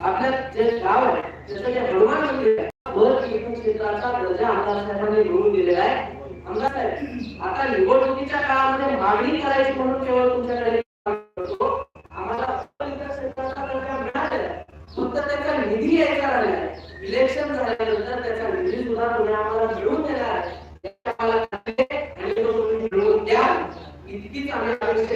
आपल्या जे गाव आहे त्याचं जे हनुमान मंदिर आहे वर कीर्तन क्षेत्राचा दर्जा आमदार साहेबांनी मिळवून दिलेला आहे. आमदार साहेब आता निवडणुकीच्या काळामध्ये मागणी करायची म्हणून केवळ तुमच्याकडे आम्हाला फक्त त्याचा निधी यायचा राहिला आहे. इलेक्शन झाल्यानंतर त्याचा निधी सुद्धा तुम्ही आम्हाला मिळून देणार आहे. याची आम्हाला खात्री आहे मिळवून द्या. इतकीच आम्ही अपेक्षा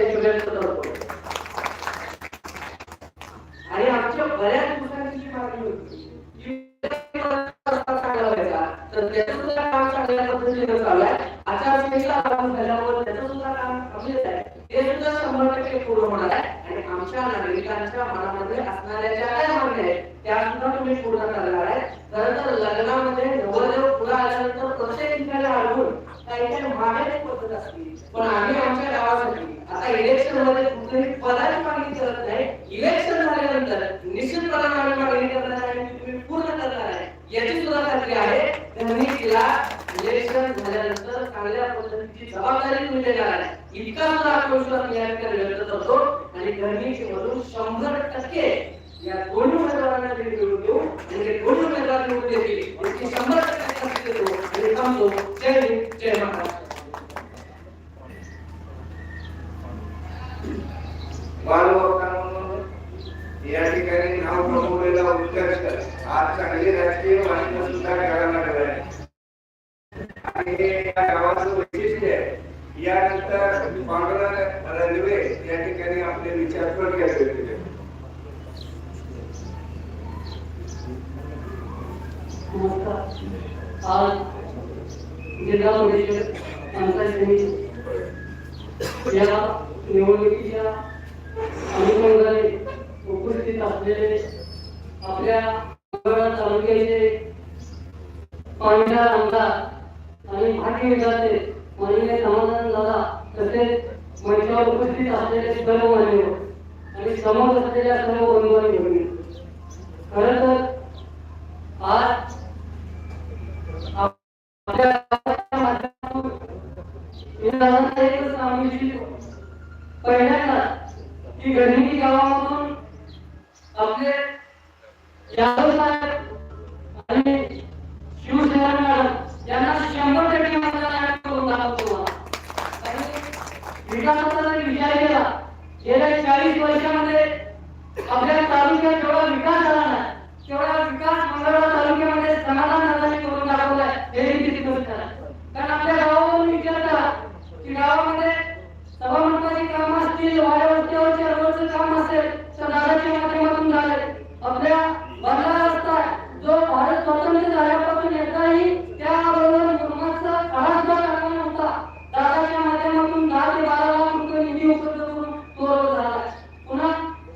आणि हे या गावाचं वैशिष्ट्य आहे. यानंतर पांडुरंग रेल्वे या ठिकाणी आपले विचार प्रकट केले आज जिल्हा परिषद या निवडणुकीच्या अनुषंगाने उपस्थित असलेले आपल्या तालुक्याचे पांढरा आमदार आणि भाग्य विभागाचे माननीय समाधान दादा तसेच मंचावर उपस्थित असलेले सर्व मान्यवर आणि समोर असलेल्या सर्व बंधू आणि भगिनी खर तर आज पहिल्यांदा की गणिती गावामधून आपले यादव साहेब आणि शिवसेना मॅडम यांना शंभर टक्के मतदान करून दाखवतो मला. आणि विकासाचा जर विचार केला गेल्या चाळीस वर्षामध्ये आपल्या तालुक्यात जेवढा विकास झाला ना तेवढा विकास मंगळवार तालुक्यामध्ये समाधान दादांनी करून दाखवलाय हे देखील गोष्ट आहे कारण आपल्या गावावरून विचार करा की गावामध्ये सभामंडपाची कामं असतील वाड्या वस्त्यावरच्या रोडचं काम असेल तर दादाच्या माध्यमातून झाले. आपल्या बंधारा रस्ता जो भारत स्वतंत्र झाल्यापासून एकदाही त्याबरोबर निर्माणचा काळा सुद्धा टाकला नव्हता दादाच्या माध्यमातून दहा ते बारा लाख रुपये निधी उपलब्ध करून तो रोड झाला पुन्हा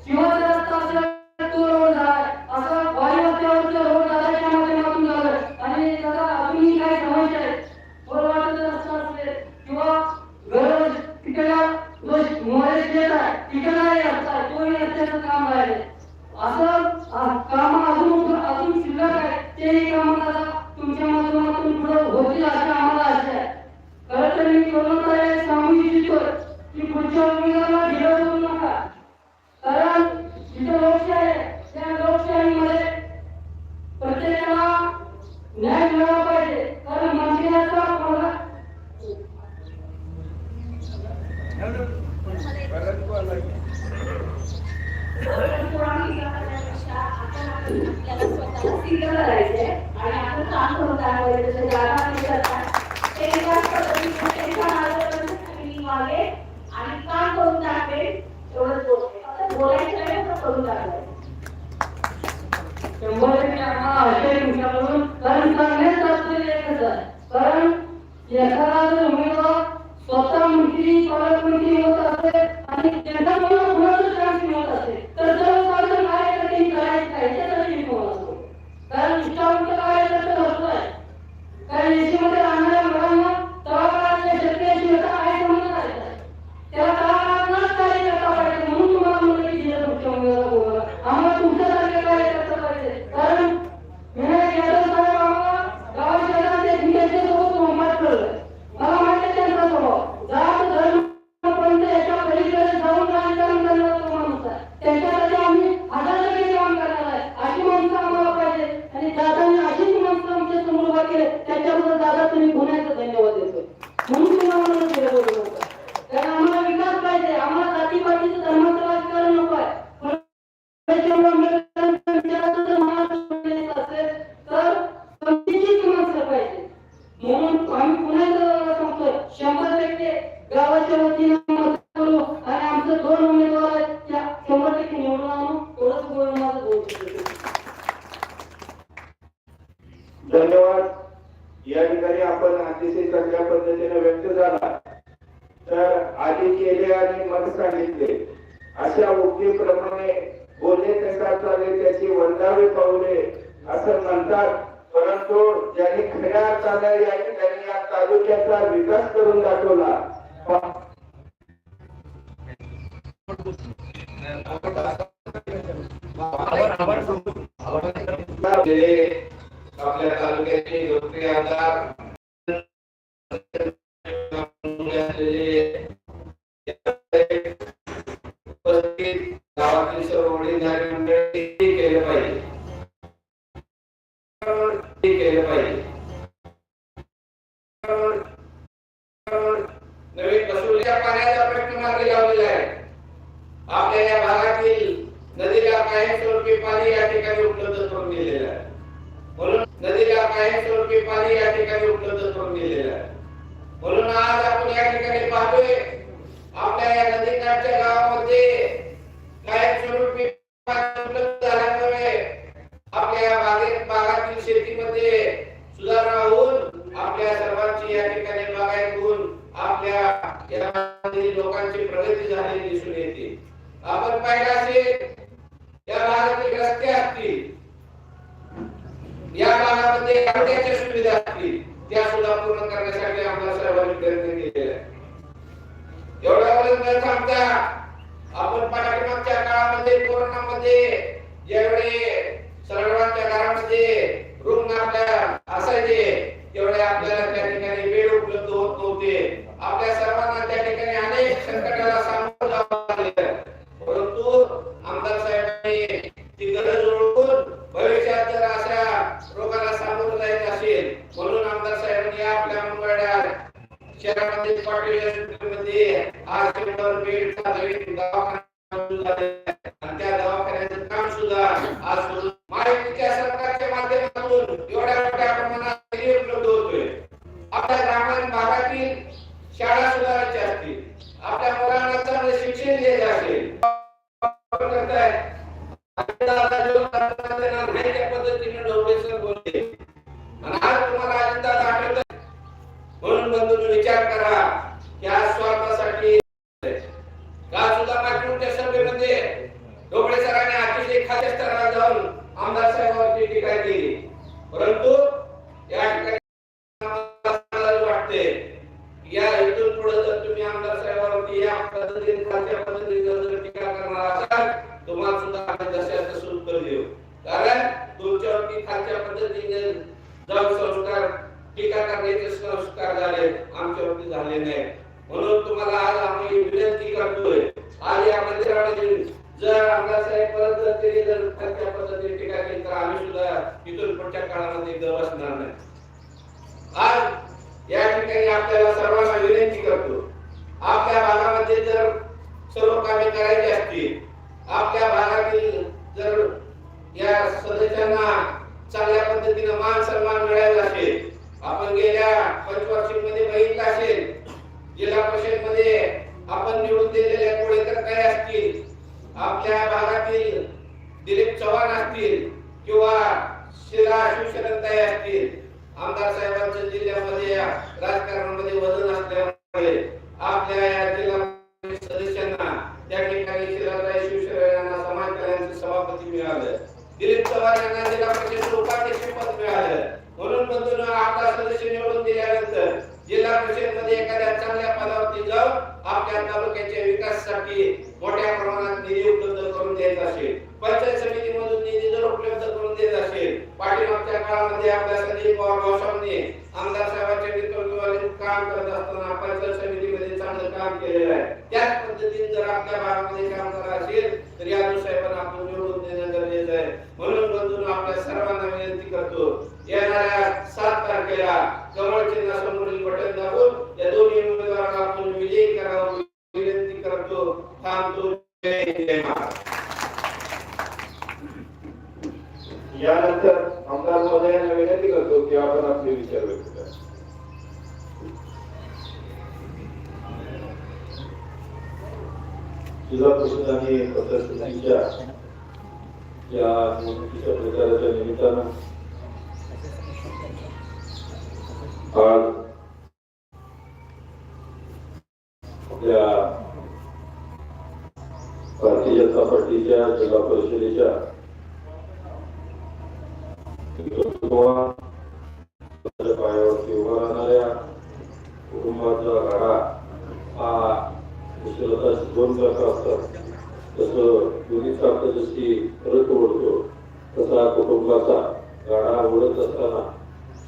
शिवाजी रस्ता असेल तो रोड झाला असं वाडी वस्त्यावरचा रोड दादाच्या माध्यमातून झालं आणि दादा अजूनही काही समस्या आहेत बोलवाटाचा रस्ता असेल किंवा गरज तिकडला जो मोरे शेत आहे तिकडलाही रस्ता आहे तोही रस्त्याचं काम राहिले असं काम अजून अजून शिल्लक आहे तेही काम दादा तुमच्या माध्यमातून पुढे होतील असं आम्हाला आशा आहे खरं तर मी कोणाला हे सांगू इच्छितो की पुढच्या उमेदवाराला ढिलं करू नका कारण इथं लोकशाही आहे त्या लोकशाहीमध्ये प्रत्येकाला न्याय मिळाला पाहिजे कारण मंत्र्याचा कोणा सिद्ध करायचे आणि आपण काम करून दाखवायचं जसं दादा ते एकाच पद्धतीने त्यांच्या मागे आणि काम करून एवढंच बोलायचं नाही करून दाखवायचं शंभर टक्के आम्हाला तुमच्याकडून कारण आहे कारण एखादा उमेदवार स्वतः मंत्री पालकमंत्री होत असेल आणि त्यांचा मला कुणाचं चान्स मिळत असेल तर सर्वसाधारण कार्यकर्ते करायचं काय त्यासाठी मी तुम्हाला सांगतो. कारण निष्ठावंत कार्यकर्ते भरपूर आहे कारण देशामध्ये राहणाऱ्या मुलांना तळागाळातल्या शेतकऱ्याशी आता काय संबंध राहायचा त्याला तळागाळातलाच कार्यकर्ता पाहिजे म्हणून तुम्हाला म्हणलं की जिल्हा मुख्य उमेदवार बोलवा आम्हाला तुमच्यासारखे कार्यकर्ता पाहिजे कारण विनायक यादव साहेब आम्हाला गावात शहरात मी त्यांच्यासोबत मोहम्मद ठरलं मला माहिती आहे त्यांचा स्वभाव जात धर्म पंथ याच्या पलीकडे जाऊन राजकारण करणारा तो माणूस आहे त्यांच्यासाठी आम्ही हजार टक्के काम करणार आहे आंबेडकर आंबेडकरांच्या विचाराचं जर महाराष्ट्र येत असेल तर समतेचीच माणसं पाहिजे म्हणून आम्ही पुन्हा एकदा सांगतोय शंभर टक्के गावाच्या वतीनं मत करू आणि आमचे दोन उमेदवार आहेत त्या शंभर टक्के निवडून आणू एवढंच बोलून माझं बोलतो धन्यवाद या ठिकाणी आपण अतिशय चांगल्या पद्धतीने व्यक्त झाला तर आधी केले आणि मत सांगितले. अशा उक्तीप्रमाणे बोलले कसा चालेल त्याची वंदावे पावले असं म्हणतात. परंतु ज्यांनी खऱ्या अर्थाने या ठिकाणी या तालुक्याचा विकास करून दाखवला आपल्या तालुक्याचे लोकप्रिय आमदार भागातील नदीला कायमस्वरूपी पाणी या ठिकाणी उपलब्ध करून दिलेलं आहे. म्हणून नदीला कायमस्वरूपी पाणी या ठिकाणी उपलब्ध करून दिलेलं आहे. म्हणून आज आपण या ठिकाणी पाहतोय आपल्या या नदीकाठच्या गावामध्ये कायमस्वरूपी उपलब्ध झाल्यामुळे आपल्या या बागेत बागातील शेतीमध्ये सुधारणा होऊन आपल्या सर्वांची या ठिकाणी बागायत होऊन आपल्या या लोकांची प्रगती झालेली दिसून येते. आपण पाहिलं असेल या भागातील रस्ते असतील. या भागामध्ये आरोग्याच्या सुविधा असतील. त्या सुद्धा पूर्ण करण्यासाठी आम्हाला सर्वांनी प्रयत्न केलेला आहे. एवढ्यावरच न थांबता आपण पाठीमागच्या काळामध्ये कोरोनामध्ये ज्यावेळी सर्वांच्या म्हणून बंधूंनो विचार करा या स्वार्थासाठी आपल्या भागामध्ये जर सर्व कामे करायची असतील आपल्या भागातील जर या सदस्यांना चांगल्या पद्धतीने मान सन्मान मिळायला असेल आपण गेल्या पंचवार्षिकमध्ये बघितलं असेल जिल्हा परिषदमध्ये आपण निवडून दिलेल्या कोळेकर काय असतील आपल्या भागातील दिलीप चव्हाण असतील किंवा शिला शिवशरणताई असतील आमदार साहेबांच्या जिल्ह्यामध्ये या राजकारणामध्ये वजन असल्यामुळे आपल्या या जिल्हा सदस्यांना त्या ठिकाणी शिलाताई शिवशरण यांना समाज कल्याणचे सभापती मिळालं. दिलीप चव्हाण यांना जिल्हा परिषद उपाध्यक्ष पद मिळालं. म्हणून बंधून आपला सदस्य निवडून दिल्यानंतर जिल्हा परिषदमध्ये एखाद्या चांगल्या पदावरती जाऊन आपल्या तालुक्याच्या विकासासाठी मोठ्या प्रमाणात निधी उपलब्ध करून देत असेल पंचायत समितीमधून निधी जर उपलब्ध करून देत असेल पाठीमागच्या काळामध्ये आपल्या संदीप पवार गोस्वामीने आमदार साहेबांच्या नेतृत्वाखाली काम करत असताना पंचायत काम केलेलं आहे. त्याच पद्धतीने जर आपल्या भागामध्ये काम करायचं असेल तर यादव साहेबांना आपण निवडून देणं गरजेचं आहे म्हणून बंधूंनो आपल्या सर्वांना विनंती करतो येणाऱ्या सात तारखेला कमळ चिन्हासमोरील बटन दाबून या दोन्ही उमेदवारांना आपण विजयी करावं विनंती करतो थांबतो जय जय महाराज यानंतर आमदार महोदयांना विनंती करतो की आपण आपले विचार व्यक्त करा जिल्हा परिषद आणि पत्रकारितेच्या या निवडणुकीच्या प्रचाराच्या निमित्तानं आज आपल्या भारतीय जनता पार्टीच्या जिल्हा परिषदेच्या नेतृत्वात पायावरती उभा राहणाऱ्या कुटुंबाचा गाडा हा कुशलता दोन प्रकार असतात तसं दोन्ही चालतं जशी परत ओढतो तसा कुटुंबाचा गाडा ओढत असताना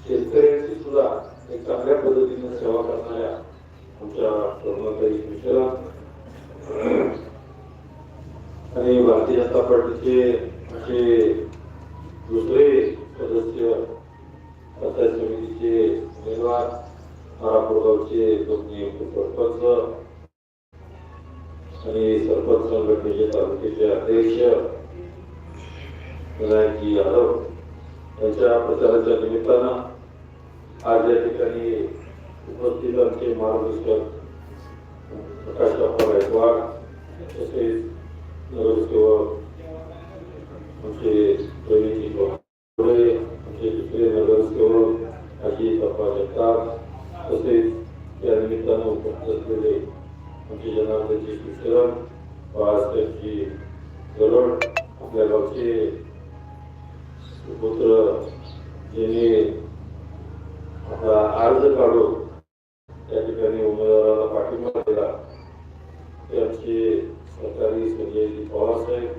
शेतकऱ्यांची सुद्धा एक चांगल्या पद्धतीने सेवा करणाऱ्या आमच्या तरुणाताई मिश्रा आणि भारतीय जनता पार्टीचे असे दुसरे सदस्य पंचायत समितीचे उमेदवार मारापूरगावचे दोन नियुक्त सरपंच आणि सरपंच संघटनेचे तालुक्याचे अध्यक्ष विनायकजी यादव यांच्या प्रचाराच्या निमित्तानं आज या ठिकाणी उपस्थित आमचे मार्गदर्शक प्रकाश अप्पा गायकवाड तसेच नगरसेवक आमचे प्रवीणजी जनार्दनजी सुशरण बाळासाहेबजी गरड आपल्या गावचे सुपुत्र ज्यांनी आता अर्ज काढून त्या ठिकाणी उमेदवाराला पाठिंबा दिला ते सरकारी संजयजी पवार साहेब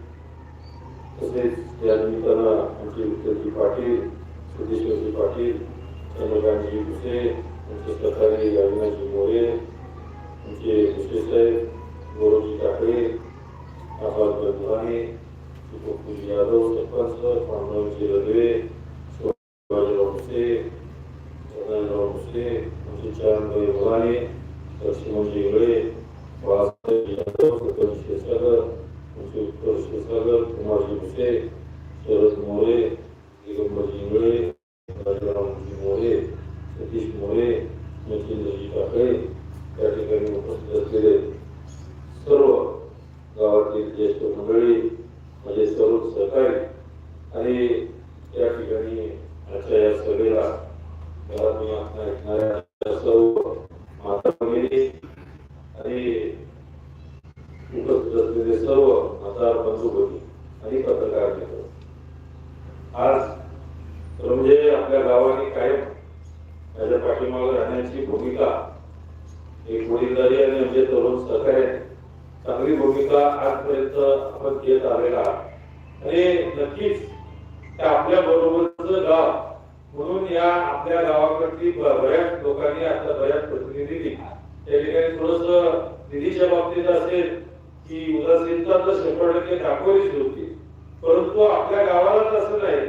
तसेच या निमित्तानं आमचे विठ्ठलजी पाटील गावातील ज्येष्ठ मंडळी माझे सर्व सहकारी आणि या ठिकाणी आजच्या या सभेला রসুলাই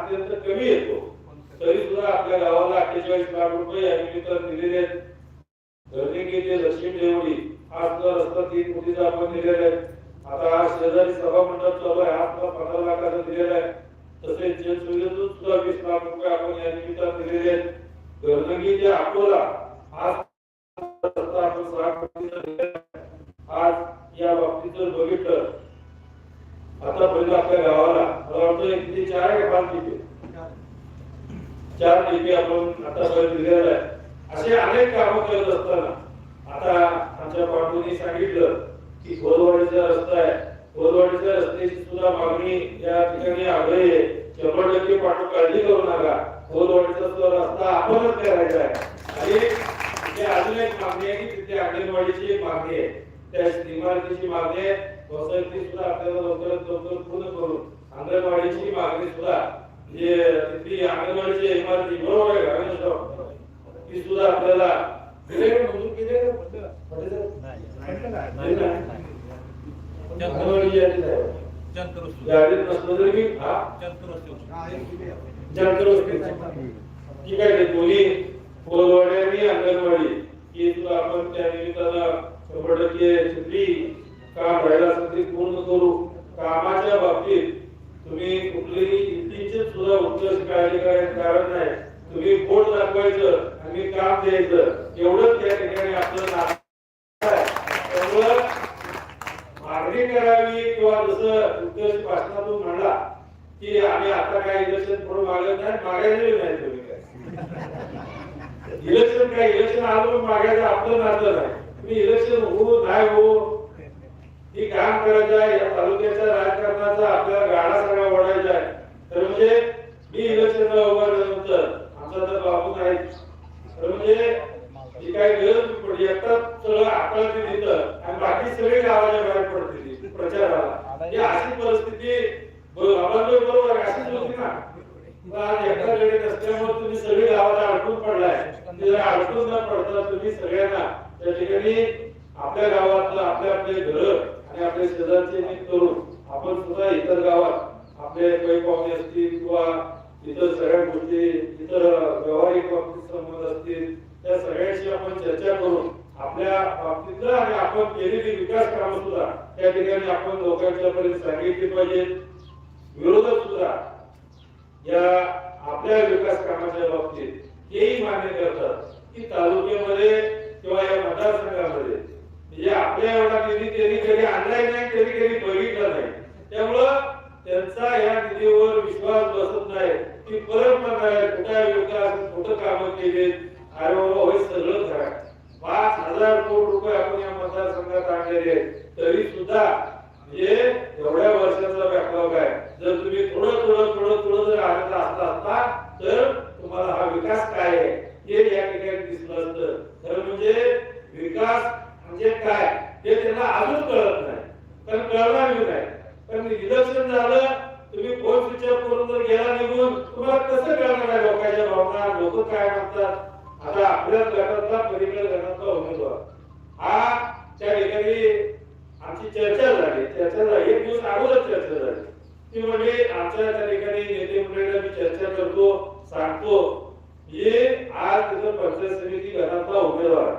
अत्यंत कमी येतो. तरी सुद्धा आपल्या गावाला अठ्ठेचाळीस लाख रुपये या निमित्त दिलेले आहेत. घरनिकी ते दक्षिण देवळी हा सुद्धा रस्ता तीन कोटीचा आपण दिलेला आहे. आता हा शेजारी सभा मंडळ चालू आहे हा सुद्धा पंधरा लाखाचा दिलेला आहे. तसेच जनसुविधेतून सुद्धा वीस लाख रुपये आपण या निमित्तानं दिलेले आहेत. घरनगी अकोला हा रस्ता आपण सहा कोटीचा दिलेला आहे. आज या बाबतीत जर बघितलं आता आतापर्यंत आपल्या गावाला मला वाटतं एक ते चार आहे पाच टिपे चार टिपे आपण आतापर्यंत दिलेला आहे. असे अनेक काम करत असताना आता आमच्या पाठवणी सांगितलं की गोलवाडीचा रस्ता आहे. गोलवाडीच्या रस्त्याची सुद्धा मागणी या ठिकाणी आग्रही आहे. शंभर टक्के पाठव काळजी करू नका. गोलवाडीचा तो रस्ता आपणच करायचा आहे. आणि तिथे अजून एक मागणी आहे की तिथे अंगणवाडीची एक मागणी आहे. त्या इमारतीची मागणी आहे. ती सुद्धा आपल्याला दिले का मंजूर केली आहे का? नाही ना? अंगणवाडी यादीत आहे. हा. ठीक ते दोन्ही कोलवाडी आणि अंगणवाडी ही सुद्धा आपण त्या निमित्तानं शंभर टक्के काम राहिलं असेल ते पूर्ण करू. कामाच्या बाबतीत तुम्ही कुठलीही इंटीचे सुद्धा उत्कर्ष काळजी करायचं कारण नाही. तुम्ही बोट दाखवायचं आणि काम द्यायचं. एवढंच त्या ठिकाणी आपलं त्यामुळं मागणी करावी किंवा जसं उत्कर्ष भाषणातून म्हणला की आम्ही आता काय इलेक्शन पुढे मागत नाही मागायचं नाही तुम्ही काय. इलेक्शन काय इलेक्शन आलं मागायचं आपलं नातं नाही. तुम्ही इलेक्शन हो नाही हो ही काम करायचं आहे या तालुक्याच्या राजकारणाचा आपल्याला गाडा सगळा ओढायचा आहे. तर म्हणजे मी इलेक्शनला उभा झाल्यानंतर आमचा तर बाबू नाही. तर म्हणजे ही काही गरज येतात सगळं आकळते तिथं आणि बाकी सगळे गावाच्या बाहेर पडते प्रचाराला. ही अशी परिस्थिती आपण बरोबर अशीच होती ना. आज एकटा नसल्यामुळे तुम्ही सगळी गावाला अडकून पडलाय. अडकून न पडता तुम्ही सगळ्यांना त्या ठिकाणी आपल्या गावातलं आपले आपले घर आणि आपले शेजारचे नीट करून आपण सुद्धा इतर गावात आपले काही पाहुणे असतील किंवा इतर सगळ्या गोष्टी इतर व्यावहारिक बाबतीत संबंध असतील त्या सगळ्यांशी आपण चर्चा करून आपल्या बाबतीतलं आणि आपण केलेली विकास कामं सुद्धा त्या ठिकाणी आपण लोकांच्या पर्यंत सांगितली पाहिजेत. विरोधक सुद्धा या आपल्या विकास कामाच्या बाबतीत हेही मान्य करतात की तालुक्यामध्ये किंवा या मतदारसंघामध्ये म्हणजे आपल्या एवढा निधी त्यांनी कधी आणलाय नाही कधी कधी बघितला नाही. त्यामुळं त्यांचा या निधीवर विश्वास बसत नाही. की परत म्हणाय कुठे विकास कुठं कामं केलीत? अरे बाबा हे सगळं करा पाच हजार कोटी रुपये आपण या मतदारसंघात आणलेले तरी सुद्धा म्हणजे एवढ्या वर्षाचा बॅकलॉग आहे. जर तुम्ही थोडं थोडं थोडं थोडं जर आणत असता असता तर तुम्हाला हा विकास काय आहे हे या ठिकाणी दिसलं असतं तर म्हणजे विकास म्हणजे काय हे त्यांना अजून कळत नाही कारण कळणार बी नाही कारण इलेक्शन झालं तुम्ही फोन स्विच ऑफ करून जर गेला निघून तुम्हाला कसं कळणार आहे लोकांच्या भावना लोक काय म्हणतात आता आपल्या गटातला पलीकडे गटातला उमेदवार हा त्या ठिकाणी आमची चर्चा झाली चर्चा झाली एक दिवस अगोदर चर्चा झाली ती म्हणजे आमच्या त्या ठिकाणी नेते मंडळीला मी चर्चा करतो सांगतो हे आज तिथं पंचायत समिती गणातला उमेदवार आहे.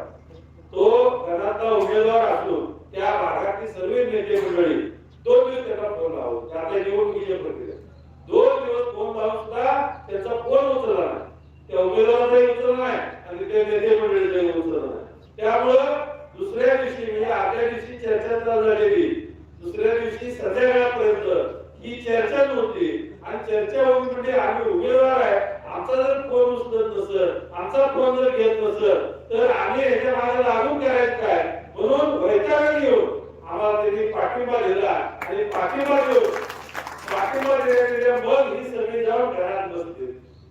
तो गणातला उमेदवार असून त्या भागातली सर्व नेते मंडळी दोन दिवस त्यांना फोन लावून आपल्या निवडणुकीच्या प्रक्रियेत दोन दिवस फोन लावून सुद्धा त्यांचा फोन उचलला नाही त्या उत्तर नाही आणि त्या नेते मंडळीचाही उचलला नाही त्यामुळं दुसऱ्या दिवशी म्हणजे आदल्या दिवशी चर्चा चालू झालेली. दुसऱ्या दिवशी संध्याकाळपर्यंत ही चर्चा नव्हती. आणि चर्चा होती म्हणजे आम्ही उमेदवार आहे. आमचा जर फोन उचलत नसत आमचा फोन जर घेत नसत तर आम्ही याच्या मागे लागू करायचं काय? म्हणून वैताग येऊन आम्हाला त्यांनी पाठिंबा दिला. आणि पाठिंबा देऊ पाठिंबा दिल्या मग ही सगळी जाऊन घरात बसते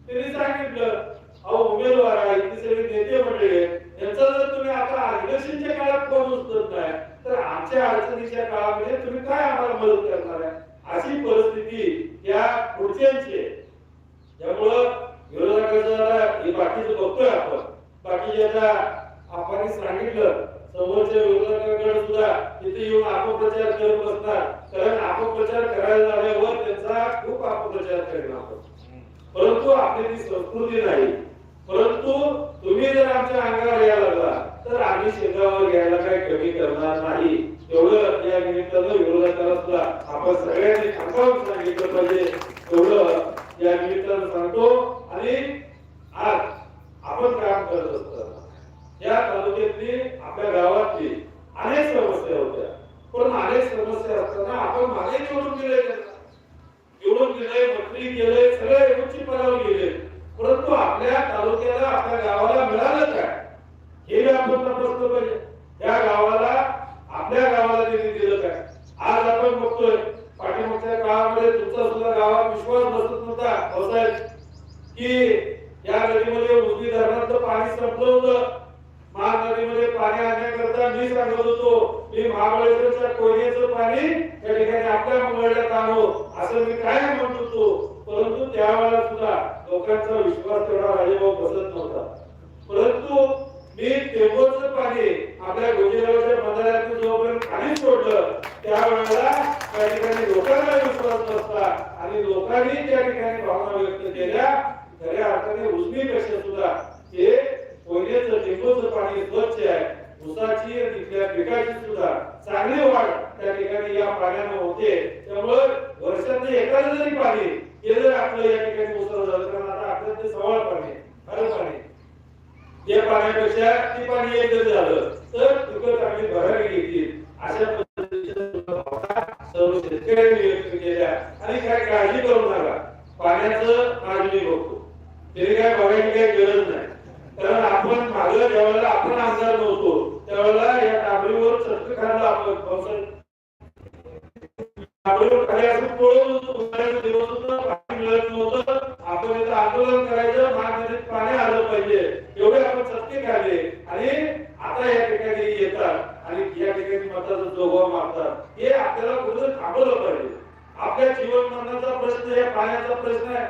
त्यांनी सांगितलं अहो उमेदवार आहेत इथे सगळे नेते मंडळी आहेत यांचा जर तुम्ही आता इलेक्शनच्या काळात कोण उचलत नाही तर आमच्या अडचणीच्या काळामध्ये तुम्ही काय आम्हाला मदत करणार आहे? अशी परिस्थिती या पुढच्यांची आहे. त्यामुळं विरोधकांचा हे बाकीचं बघतोय आपण. बाकीचे आता आपण सांगितलं समोरच्या विरोधकांकडे सुद्धा तिथे येऊन अपप्रचार करत बसतात. कारण अपप्रचार करायला झाल्यावर त्यांचा खूप अपप्रचार करेल आपण. परंतु आपली ती संस्कृती नाही. परंतु तुम्ही जर आमच्या अंगावर यायला लागला तर आम्ही शेतावर घ्यायला काही कमी करणार नाही. एवढं या निमित्तानं विरोधकाला सुद्धा आपण सगळ्यांनी थांबवून सांगितलं पाहिजे. तेवढं या निमित्तानं सांगतो. आणि आज आपण काम करत असताना या तालुक्यातली आपल्या गावातली अनेक समस्या होत्या. पण अनेक समस्या असताना आपण मागे निवडून दिले. निवडून दिले मंत्री गेले सगळे उच्च पदावर गेले. परंतु आपल्या तालुक्याला आपल्या गावाला मिळालं काय हे आपण तपासलं पाहिजे या गावाला आपल्या गावाला त्यांनी दिलं काय आज आपण बघतोय पाठीमागच्या काळामध्ये तुमचा सुद्धा गावात विश्वास बसत नव्हता पावसाळ्यात की या नदीमध्ये उजनी धरणाचं पाणी संपलं होतं. महानदीमध्ये पाणी आणण्याकरता मी सांगत होतो मी महाबळेश्वरच्या कोयनेचं पाणी त्या ठिकाणी आपल्या मंगळण्यात आणो असं मी काय म्हणत होतो. परंतु त्यावेळेला सुद्धा लोकांचा विश्वास तेवढा राजेभाऊ बसत नव्हता. परंतु मी तेव्हाच पाणी आपल्या गोजीरावच्या मंदिरातून जोपर्यंत खाली सोडलं त्यावेळेला त्या ठिकाणी लोकांना विश्वास नसता आणि लोकांनी त्या ठिकाणी भावना व्यक्त केल्या. खऱ्या अर्थाने उजनीपेक्षा सुद्धा हे कोयनेचं टेंबूचं पाणी स्वच्छ आहे. उसाची आणि तिथल्या पिकाची सुद्धा चांगली वाढ त्या ठिकाणी या पाण्यानं होते. त्यामुळे वर्षात एखादं जरी पाणी केलं आपलं या ठिकाणी उसळ झालं कारण आता आपलं ते सवाळ पाणी आहे, खरं पाणी. या पाण्यापेक्षा ते पाणी एक जर झालं तर पिकं चांगली भरायला घेतील. अशा सर्व शेतकऱ्यांनी व्यक्त केल्या. आणि काय काळजी करू नका. पाण्याचं आज मी बघतो तरी काय बघायची काही गरज नाही. कारण आपण मागं ज्यावेळेला आपण आमदार नव्हतो त्यावेळेला या डाबरीवर चटक खाल्लं आपण. पावसाळ्यात करायचं खाली असं दिवस होता पाणी मिळत नव्हतं. आपण इथं आंदोलन करायचं महानदीत पाणी आलं पाहिजे. एवढे आपण चटके खाल्ले आणि आता या ठिकाणी येतात आणि या ठिकाणी मताचा जोगवा मारतात. हे आपल्याला कुठं थांबवलं पाहिजे. आपल्या जीवन मरणाचा प्रश्न हे पाण्याचा प्रश्न आहे.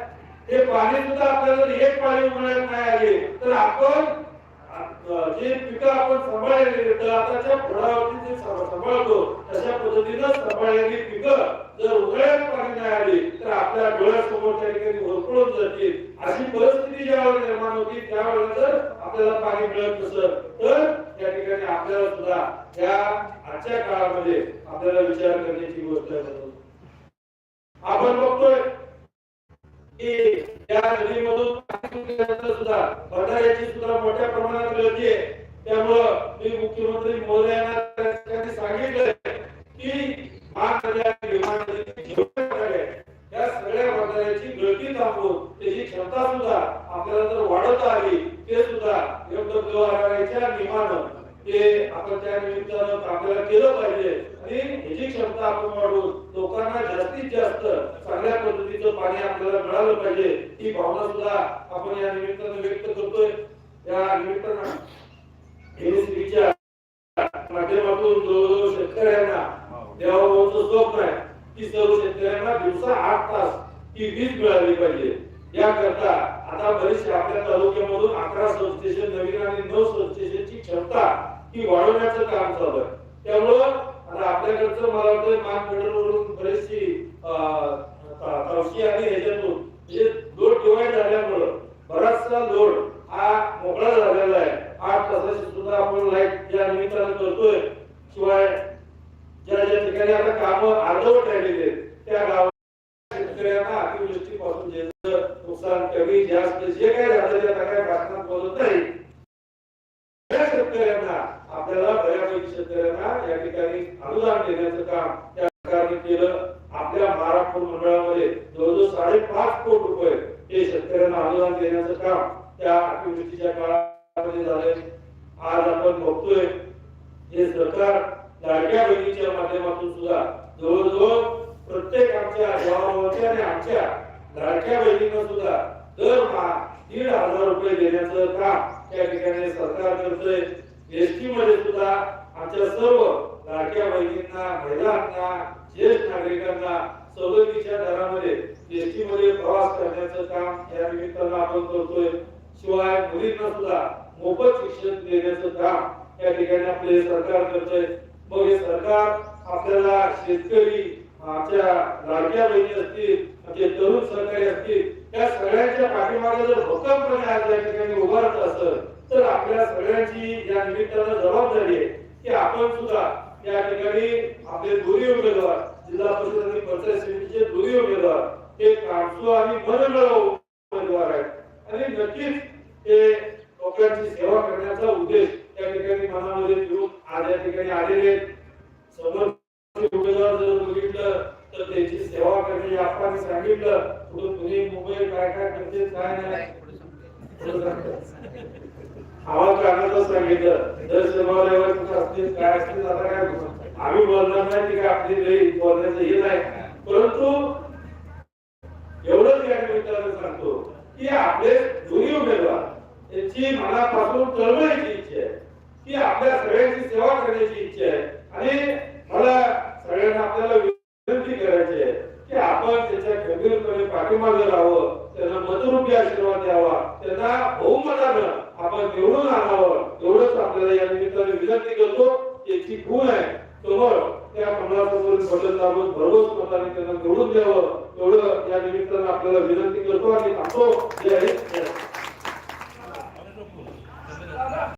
हे पाणी सुद्धा आपल्याला जर एक पाणी उन्हाळ्यात नाही आले. तर आपण जे पिकं आपण सांभाळलेली तर आताच्या फळावरती जे सांभाळतो तशा पद्धतीनं सांभाळलेली पिकं जर उन्हाळ्यात पाणी नाही आली तर आपल्या डोळ्यासमोर त्या ठिकाणी होरपळून जातील. अशी परिस्थिती ज्यावेळेला निर्माण होती त्यावेळेला जर आपल्याला पाणी मिळत नसत तर त्या ठिकाणी आपल्याला सुद्धा या आजच्या काळामध्ये आपल्याला विचार करण्याची गोष्ट आपण बघतोय की या नदीमधून पाणी सुटल्यानंतर सुद्धा भंडाऱ्याची सुद्धा मोठ्या प्रमाणात गळती आहे. त्यामुळं मी मुख्यमंत्री महोदयांना त्या सांगितलंय की महानद्या या सगळ्या बंधाऱ्याची गळती थांबवून त्याची क्षमता सुद्धा आपल्याला जर वाढवता आली ते सुद्धा एवढं नियमानं ते आपण त्या निमित्तानं आपल्याला केलं पाहिजे. आणि ह्याची क्षमता आपण वाढवून लोकांना जास्तीत जास्त चांगल्या पद्धतीचं पाणी आपल्याला मिळालं पाहिजे ही भावना सुद्धा आपण या निमित्तानं व्यक्त करतोय. या निमित्तानं माध्यमातून जवळजवळ शेतकऱ्यांना देवाभाऊचं स्वप्न आहे की सर्व शेतकऱ्यांना दिवसा आठ तास ही वीज मिळाली पाहिजे. याकरता आता बरेचसे आपल्या तालुक्यामधून अकरा सबस्टेशन नवीन आणि नऊ सबस्टेशनची क्षमता ती वाढवण्याचं काम चालू आहे. त्यामुळं आता आपल्याकडचं मला वाटतं मान फेडरवरून बरेचशी तावशी आणि ह्याच्यातून. म्हणजे लोड डिवाइड झाल्यामुळं बराचसा लोड हा मोकळा झालेला आहे. आठ तासाची सुद्धा आपण लाइट या निमित्तानं करतोय शिवाय ज्या ज्या ठिकाणी आता कामं अर्धवट राहिलेली आहेत त्या गावात शेतकऱ्यांना अतिवृष्टीपासून जे नुकसान कमी जास्त जे काही झालं ते आता काय बातम्यात बोलत नाही त्या शेतकऱ्यांना आपल्याला बऱ्यापैकी शेतकऱ्यांना या ठिकाणी अनुदान देण्याचं काम त्या सरकारने केलं आपल्या महाराष्ट्र मंडळामध्ये जवळजवळ साडेपाच कोटी रुपये हे शेतकऱ्यांना अनुदान देण्याचं काम त्या अतिवृष्टीच्या काळामध्ये झालंय आज आपण बघतोय हे सरकार लाडक्या बहिणीच्या माध्यमातून सुद्धा जवळजवळ प्रत्येक आमच्या गावावरच्या आणि आमच्या लाडक्या बहिणींना सुद्धा दरमहा दीड हजार रुपये देण्याचं काम त्या ठिकाणी सरकार करतोय एसटी मध्ये सुद्धा आमच्या सर्व लाडक्या बहिणींना महिलांना ज्येष्ठ नागरिकांना सवलतीच्या दरामध्ये एसटी मध्ये प्रवास करण्याचं काम या निमित्तानं आपण करतोय. शिवाय मुलींना सुद्धा मोफत शिक्षण देण्याचं काम या ठिकाणी आपले सरकार करतोय. मग हे सरकार आपल्याला शेतकरी आमच्या लाडक्या बहिणी असतील आमचे तरुण सहकारी असतील त्या सगळ्यांच्या पाठीमागे जर भक्कमपणे आज या ठिकाणी उभारत असेल तर आपल्या सगळ्यांची या निमित्तानं जबाबदारी आहे की आपण सुद्धा या ठिकाणी आपले दोन्ही उमेदवार जिल्हा परिषद आणि पंचायत समितीचे दोन्ही उमेदवार हे कामसू आणि मनमिळावू उमेदवार आहेत. आणि नक्कीच ते लोकांची सेवा करण्याचा उद्देश त्या ठिकाणी मनामध्ये घेऊन आज या ठिकाणी आलेले आहेत. उमेदवार जर बघितलं तर त्याची सेवा करणे आपण सांगितलं. तुम्ही मुंबई काय काय करते काय नाही. आवाज काढण्याचं सांगितलं. जर समाजावर असतील काय असतील आता काय आम्ही बोलणार नाही ती काय आपली बोलण्याचं हे नाही. परंतु एवढंच या निमित्तानं सांगतो की आपले दोन्ही उमेदवार यांची मनापासून तळमळीची इच्छा आहे. की आपल्या सगळ्यांची सेवा करण्याची इच्छा आहे. आणि मला सगळ्यांना आपल्याला विनंती करायची आहे की आपण त्याच्या गंभीरपणे पाठीमागे राहावं त्यांना मतरूपी आशीर्वाद द्यावा त्यांना बहुमतानं आपण निवडून आणावं. एवढंच आपल्याला या निमित्ताने विनंती करतो याची खूण आहे. समोर त्या कमलासमोर बदल दाबून भरघोस मताने त्यांना निवडून द्यावं. एवढं या निमित्तानं आपल्याला विनंती करतो आणि थांबतो जय हिंद.